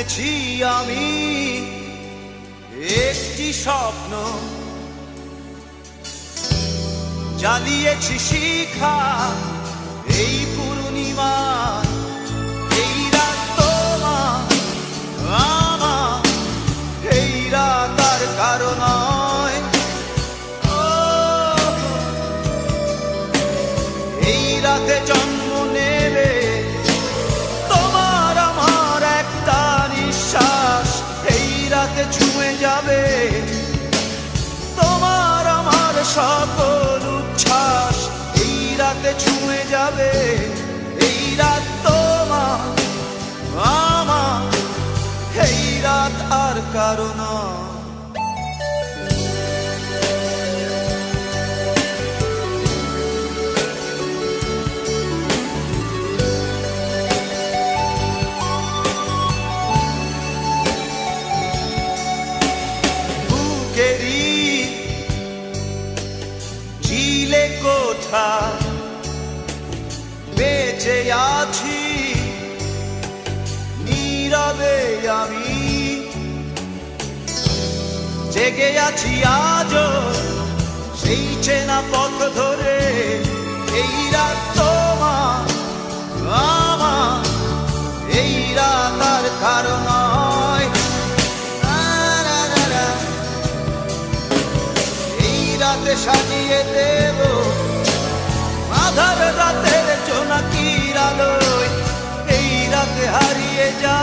বুনেছি আমি একটি স্বপ্ন। জ্বালিয়েছি শিখা এই পূর্ণিমা ছুঁয়ে যাবে। তোমার আমার সকল উচ্ছ্বাস এই রাতে ছুঁয়ে যাবে। এই রাত তোমার, আমার, এই রাত আর কারণ বুকেরই ঝিলে কোঠা বেঁচে আছি নীরবে আমি। জেগে আছি আজও সেই চেনা পথ ধরে die.